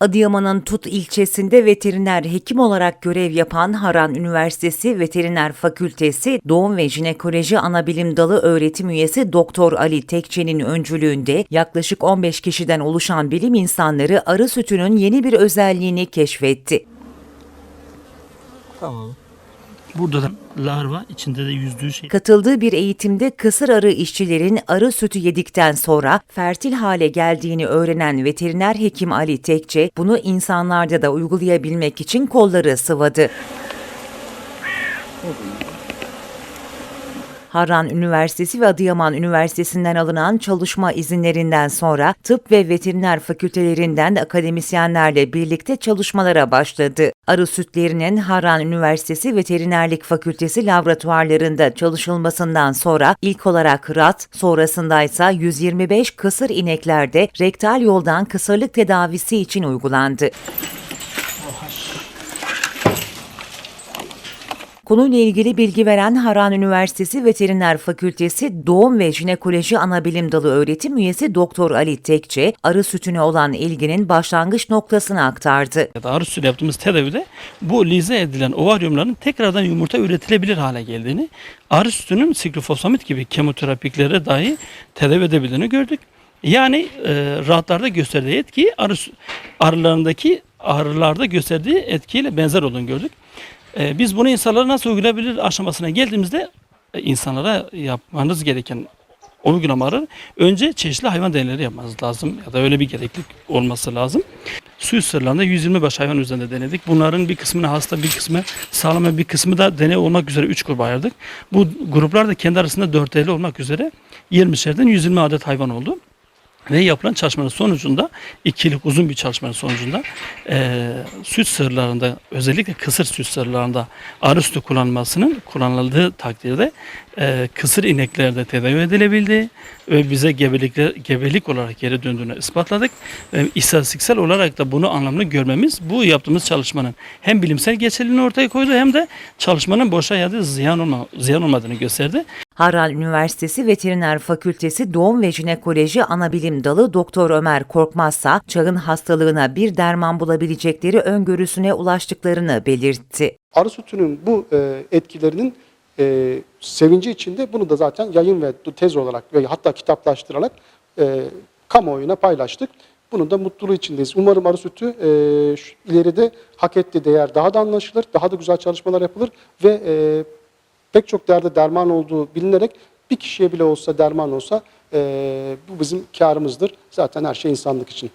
Adıyaman'ın Tut ilçesinde veteriner hekim olarak görev yapan Haran Üniversitesi Veteriner Fakültesi Doğum ve Jinekoloji Anabilim Dalı öğretim üyesi Doktor Ali Tekçe'nin öncülüğünde yaklaşık 15 kişiden oluşan bilim insanları arı sütünün yeni bir özelliğini keşfetti. Tamam. Burada da larva içinde de yüzdüğü şey. Katıldığı bir eğitimde kısır arı işçilerin arı sütü yedikten sonra fertil hale geldiğini öğrenen veteriner hekim Ali Tekçe bunu insanlarda da uygulayabilmek için kolları sıvadı. Harran Üniversitesi ve Adıyaman Üniversitesi'nden alınan çalışma izinlerinden sonra tıp ve veteriner fakültelerinden de akademisyenlerle birlikte çalışmalara başladı. Arı sütlerinin Harran Üniversitesi Veterinerlik Fakültesi laboratuvarlarında çalışılmasından sonra ilk olarak rat, sonrasında ise 125 kısır ineklerde rektal yoldan kısırlık tedavisi için uygulandı. Konuyla ilgili bilgi veren Haran Üniversitesi Veteriner Fakültesi Doğum ve Jinekoloji Anabilim Dalı öğretim üyesi Doktor Ali Tekçe, arı sütüne olan ilginin başlangıç noktasını aktardı. Arı sütüyle yaptığımız tedavide bu lize edilen ovaryumların tekrardan yumurta üretilebilir hale geldiğini, arı sütünün siklofosfamid gibi kemoterapiklere dahi tedavi edebildiğini gördük. Yani e, rahatlarda gösterdiği etki arı, arılarındaki arılarda gösterdiği etkiyle benzer olduğunu gördük. E, biz bunu insanlara nasıl uygulayabilir aşamasına geldiğimizde e, insanlara yapmanız gereken uygulamaları önce çeşitli hayvan deneyleri yapmanız lazım ya da öyle bir gereklilik olması lazım. Su sırlarında 120 baş hayvan üzerinde denedik. Bunların bir kısmını hasta, bir kısmı sağlam bir kısmı da deney olmak üzere 3 gruba ayırdık. Bu gruplar da kendi arasında 4 50 olmak üzere 20'şerden 120 adet hayvan oldu. Ve yapılan çalışmanın sonucunda, iki yıllık uzun bir çalışmanın sonucunda eee süt sığırlarında, özellikle kısır süt sığırlarında arı sütü kullanılmasının kullanıldığı takdirde eee, kısır ineklerde tedavi edilebildi ve bize gebelikler, gebelik olarak geri döndüğünü ispatladık. Ve istatistiksel olarak da bunu anlamlı görmemiz bu yaptığımız çalışmanın hem bilimsel geçerliliğini ortaya koydu hem de çalışmanın boşa ya da ziyan, olma, ziyan olmadığını gösterdi. Harran Üniversitesi Veteriner Fakültesi Doğum ve Jinekoloji Anabilim Dalı Doktor Ömer Korkmazsa, çağın hastalığına bir derman bulabilecekleri öngörüsüne ulaştıklarını belirtti. Arı sütünün bu e, etkilerinin e, sevinci içinde bunu da zaten yayın ve tez olarak ve hatta kitaplaştırarak e, kamuoyuna paylaştık. Bunun da mutluluğu içindeyiz. Umarım arı sütü e, ileride hak ettiği değer daha da anlaşılır, daha da güzel çalışmalar yapılır ve e, pek çok derde derman olduğu bilinerek bir kişiye bile olsa derman olsa e, bu bizim karımızdır. Zaten her şey insanlık için.